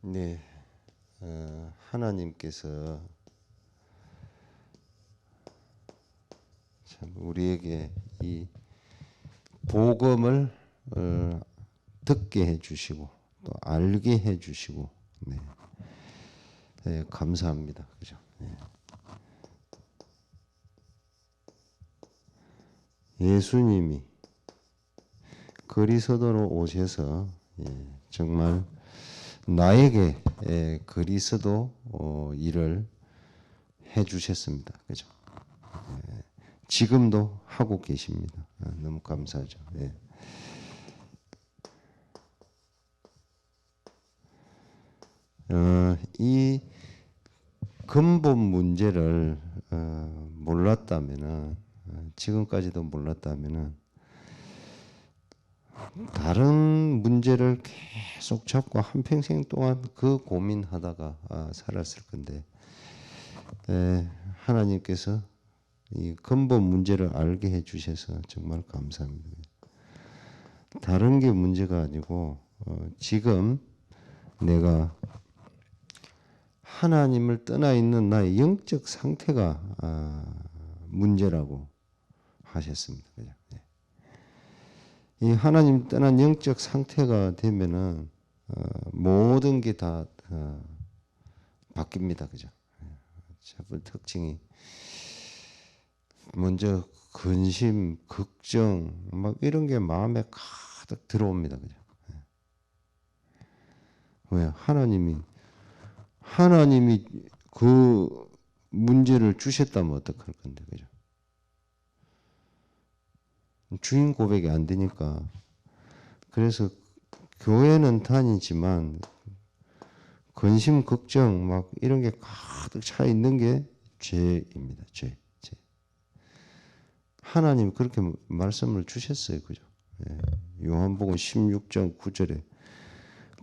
네, 어, 하나님께서 참 우리에게 이 복음을 어, 듣게 해주시고 또 알게 해주시고 네. 네, 감사합니다. 그죠? 네. 예수님이 그리스도로 오셔서 예, 정말 나에게 예, 그리스도 어, 일을 해 주셨습니다. 그죠? 예, 지금도 하고 계십니다. 아, 너무 감사하죠. 예. 어, 이 근본 문제를 어, 몰랐다면은 어, 지금까지도 몰랐다면은 다른 문제를 계속 잡고 한 평생 동안 그 고민하다가 아, 살았을 건데 에, 하나님께서 이 근본 문제를 알게 해주셔서 정말 감사합니다. 다른 게 문제가 아니고 어, 지금 내가 하나님을 떠나 있는 나의 영적 상태가 아, 문제라고 하셨습니다. 그죠? 예. 이 하나님 떠난 영적 상태가 되면은 어, 모든 게다 어, 바뀝니다. 그죠? 예. 첫 번째 특징이 먼저 근심, 걱정 막 이런 게 마음에 가득 들어옵니다. 그죠? 예. 왜 하나님이 하나님이 그 문제를 주셨다면 어떡할 건데, 그죠? 주인 고백이 안 되니까. 그래서 교회는 다니지만 근심, 걱정 막 이런 게 가득 차 있는 게 죄입니다. 죄. 죄. 하나님 그렇게 말씀을 주셨어요. 그죠? 예. 요한복음 16장 9절에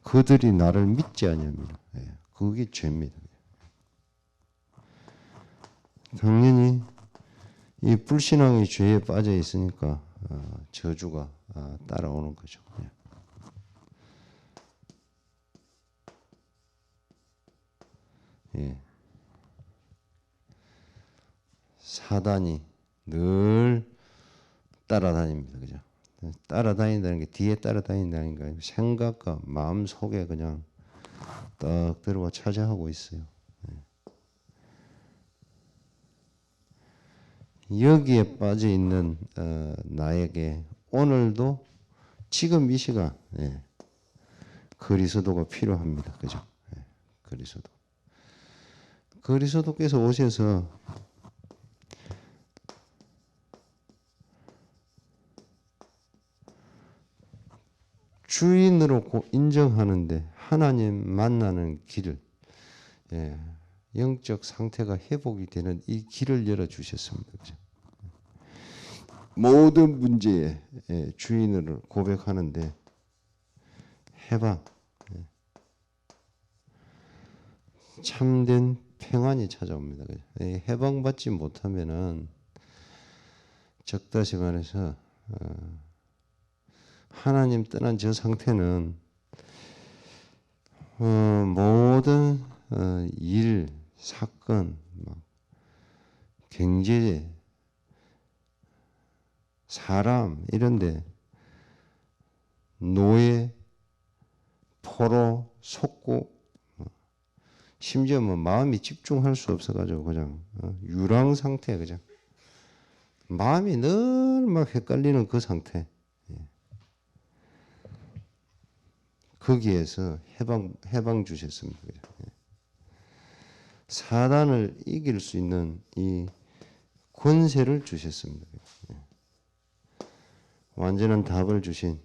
그들이 나를 믿지 않냐면 예. 그게 죄입니다. 당연히 이 불신앙의 죄에 빠져 있으니까 어, 저주가 어, 따라오는 거죠. 예. 예. 사단이 늘 따라다닙니다. 그죠? 따라다닌다는 게 뒤에 따라다닌다는 게 생각과 마음 속에 그냥 딱 들어와 차지하고 있어요. 예. 여기에 빠져 있는 어, 나에게 오늘도 지금 이 시간 예, 그리스도가 필요합니다. 그죠? 예, 그리스도. 그리스도께서 오셔서 주인으로 인정하는데 하나님 만나는 길을 예, 영적 상태가 회복이 되는 이 길을 열어 주셨습니다. 그죠? 모든 문제의 예, 주인을 고백하는데 해방, 예, 참된 평안이 찾아옵니다. 그죠? 예, 해방받지 못하면은 적다시 말해서 어, 하나님 떠난 저 상태는 어, 모든 어, 일, 사건, 막 경제, 사람 이런데 노예, 포로, 속고 어, 심지어 뭐 마음이 집중할 수 없어가지고 그냥 어, 유랑 상태 그냥 마음이 늘 막 헷갈리는 그 상태. 거기에서 해방 해방 주셨습니다. 예. 사단을 이길 수 있는 이 권세를 주셨습니다. 예. 완전한 답을 주신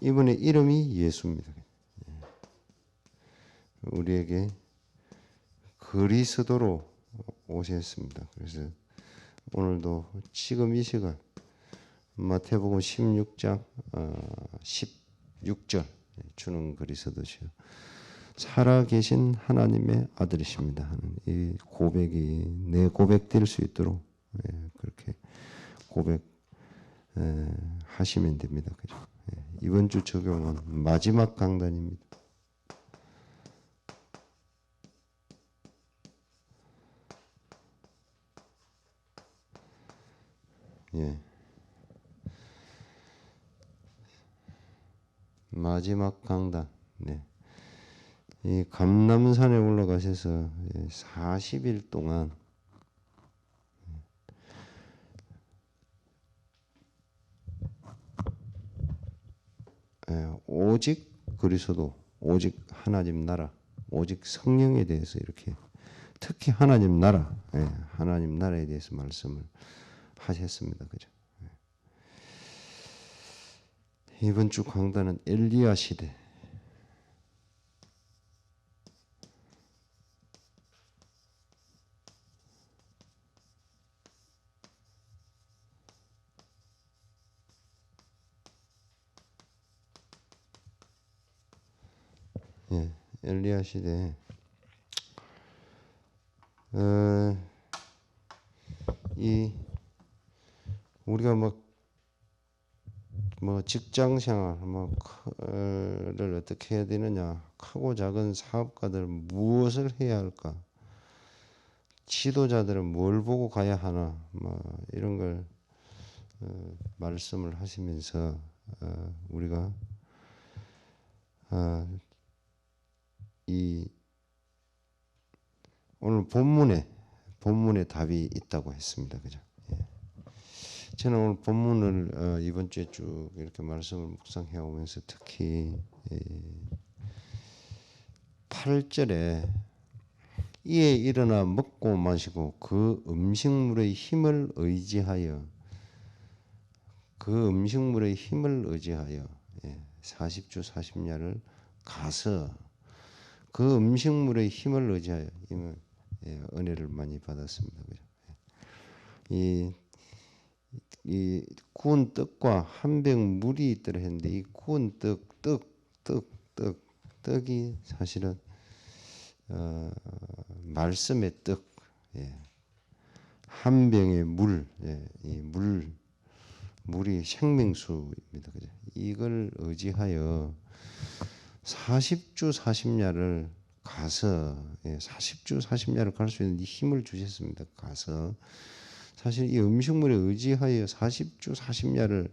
이분의 이름이 예수입니다. 예. 우리에게 그리스도로 오셨습니다. 그래서 오늘도 지금 이 시간 마태복음 16장 10 6절 주는 그리스도시요 살아계신 하나님의 아들이십니다 하는 이 고백이 내 고백될 수 있도록 예, 그렇게 고백 예, 하시면 됩니다. 그죠? 예, 이번 주 적용은 마지막 강단입니다. 예. 마지막 강단. 네. 이 감남산에 올라가셔서 40일 동안 예, 오직 그리스도, 오직 하나님 나라, 오직 성령에 대해서 이렇게 특히 하나님 나라, 예, 하나님 나라에 대해서 말씀을 하셨습니다. 그죠? 예. 이번 주 강단은 엘리야 시대. 예, 엘리야 시대. 어, 이 우리가 뭐, 뭐 직장 생활, 뭐를 어떻게 해야 되느냐, 크고 작은 사업가들 무엇을 해야 할까, 지도자들은 뭘 보고 가야 하나, 뭐 이런 걸 어, 말씀을 하시면서 어, 우리가 어, 이 오늘 본문에 본문에 답이 있다고 했습니다. 그죠? 예. 저는 오늘 본문을 어, 이번 주에 쭉 이렇게 말씀을 묵상해 오면서 특히 예, 8절에 이에 일어나 먹고 마시고 그 음식물의 힘을 의지하여 그 음식물의 힘을 의지하여 예, 40주 40야를 가서 그 음식물의 힘을 의지하여 예, 은혜를 많이 받았습니다. 그죠? 이, 이 구운 떡과 한 병 물이 있더라 했는데 이 구운 떡, 떡, 떡, 떡, 떡이 사실은 어, 말씀의 떡, 예. 한 병의 물, 예. 이 물, 물이 생명수입니다. 그죠? 이걸 의지하여 40주 40야를 가서 예, 40주 40야를 갈 수 있는 이 힘을 주셨습니다. 가서 사실 이 음식물에 의지하여 40주 40야를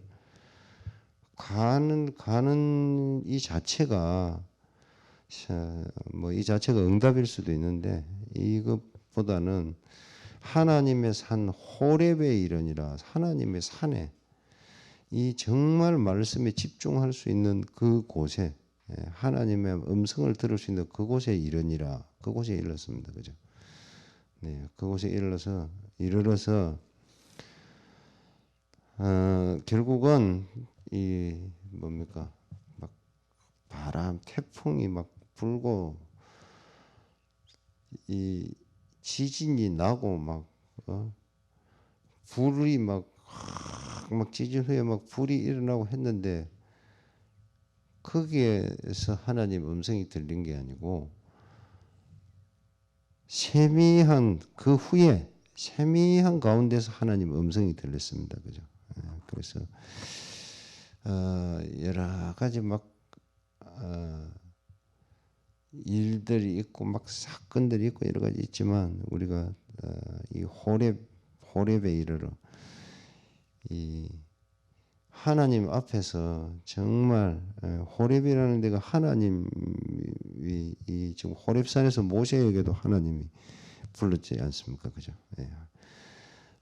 가는 가는 이 자체가 뭐 이 자체가 응답일 수도 있는데 이것보다는 하나님의 산 호렙에 이르니라 하나님의 산에 이 정말 말씀에 집중할 수 있는 그 곳에 예, 하나님의 음성을 들을 수 있는 그곳에 이르니라 그곳에 이르렀습니다. 그죠? 네, 그곳에 이르러서 이르러서 어, 결국은 이 뭡니까 막 바람 태풍이 막 불고 이 지진이 나고 막 어? 불이 막, 막 지진 후에 막 불이 일어나고 했는데 거기에서 하나님 음성이 들린 게 아니고 세미한 그 후에 세미한 가운데서 하나님 음성이 들렸습니다. 그죠? 예, 그래서 어, 여러 가지 막 어, 일들이 있고 막 사건들이 있고 여러 가지 있지만 우리가 어, 이 호렙 호렙에 이르러 이 하나님 앞에서 정말 호렙이라는 데가 하나님이 이 지금 호렙산에서 모세에게도 하나님이 불렀지 않습니까, 그죠? 예.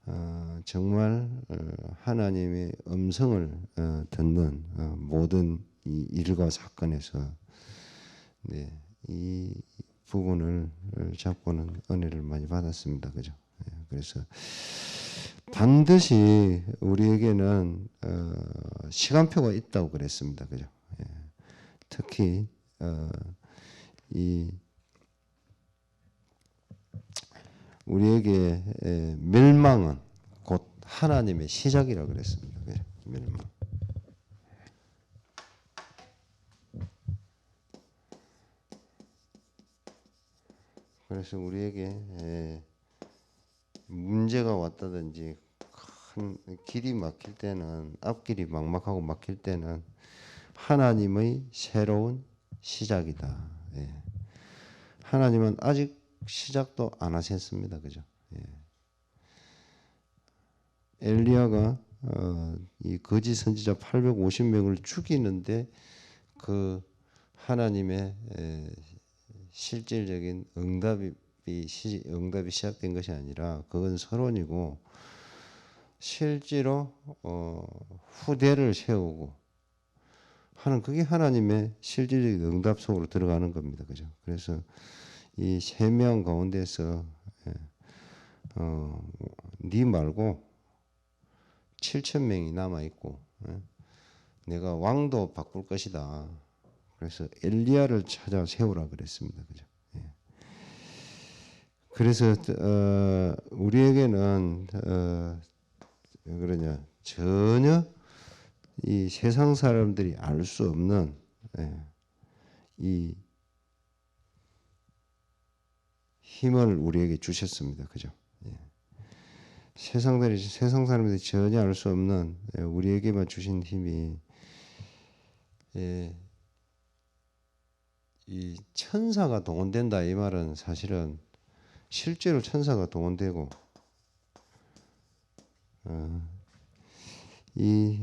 어, 정말 어, 하나님의 음성을 어, 듣는 어, 모든 이 일과 사건에서 네, 이 부분을 잡고는 은혜를 많이 받았습니다, 그죠? 예. 그래서 반드시 우리에게는 어, 시간표가 있다고 그랬습니다. 그죠? 예. 특히 어, 이 우리에게 예, 멸망은 곧 하나님의 시작이라고 그랬습니다. 그죠? 멸망. 그래서 우리에게 예, 문제가 왔다든지 큰 길이 막힐 때는 앞길이 막막하고 막힐 때는 하나님의 새로운 시작이다. 예. 하나님은 아직 시작도 안 하셨습니다. 그죠? 예. 엘리야가 어, 이 거짓 선지자 850명을 죽이는데 그 하나님의 에, 실질적인 응답이 시, 응답이 시작된 것이 아니라 그건 서론이고 실제로 어, 후대를 세우고 하는 그게 하나님의 실질적인 응답 속으로 들어가는 겁니다. 그죠? 그래서 이 세 명 가운데서 예, 어, 네 말고 7천 명이 남아 있고 예, 내가 왕도 바꿀 것이다. 그래서 엘리야를 찾아 세우라 그랬습니다. 그죠? 예. 그래서 어, 우리에게는 어, 왜 그러냐 전혀 이 세상 사람들이 알 수 없는 예, 이 힘을 우리에게 주셨습니다. 그죠? 예. 세상들이 세상 사람들이 전혀 알 수 없는 예, 우리에게만 주신 힘이 예, 이 천사가 동원된다 이 말은 사실은 실제로 천사가 동원되고 어, 이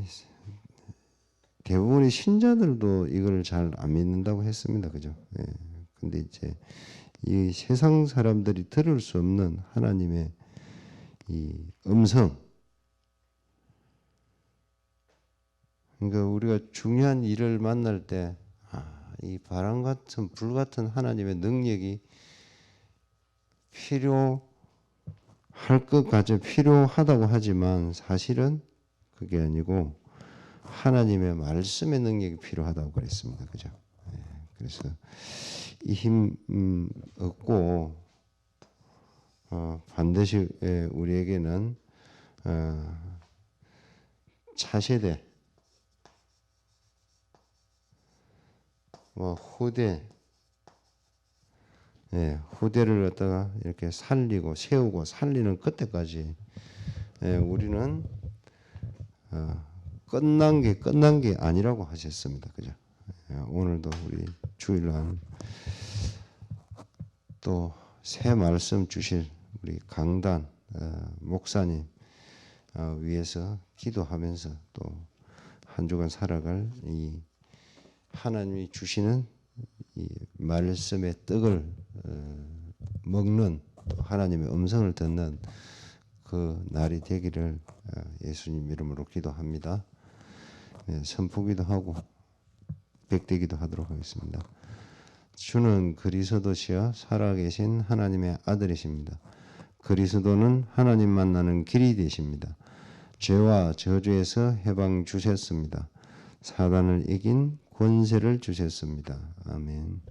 대부분의 신자들도 이걸 잘 안 믿는다고 했습니다. 그죠? 예. 근데 이제 이 세상 사람들이 들을 수 없는 하나님의 이 음성 그러니까 우리가 중요한 일을 만날 때 아, 이 바람 같은 불 같은 하나님의 능력이 필요할 것 같아 필요하다고 하지만 사실은 그게 아니고 하나님의 말씀의 능력이 필요하다고 그랬습니다. 그죠? 예, 그래서 이힘 음, 얻고 어, 반드시 예, 우리에게는 어, 차세대 뭐 후대 예, 후대를 갖다가 이렇게 살리고 세우고 살리는 끝에까지 예, 우리는 어, 끝난 게 끝난 게 아니라고 하셨습니다. 그죠? 예, 오늘도 우리 주일날 또 새 말씀 주실 우리 강단 어, 목사님 어, 위해서 기도하면서 또 한 주간 살아갈 이 하나님이 주시는 이 말씀의 떡을 어, 먹는 또 하나님의 음성을 듣는 그 날이 되기를 어, 예수님 이름으로 기도합니다. 네, 선포기도 하고 백대기도 하도록 하겠습니다. 주는 그리스도시여 살아계신 하나님의 아들이십니다. 그리스도는 하나님 만나는 길이 되십니다. 죄와 저주에서 해방 주셨습니다. 사단을 이긴 권세를 주셨습니다. 아멘.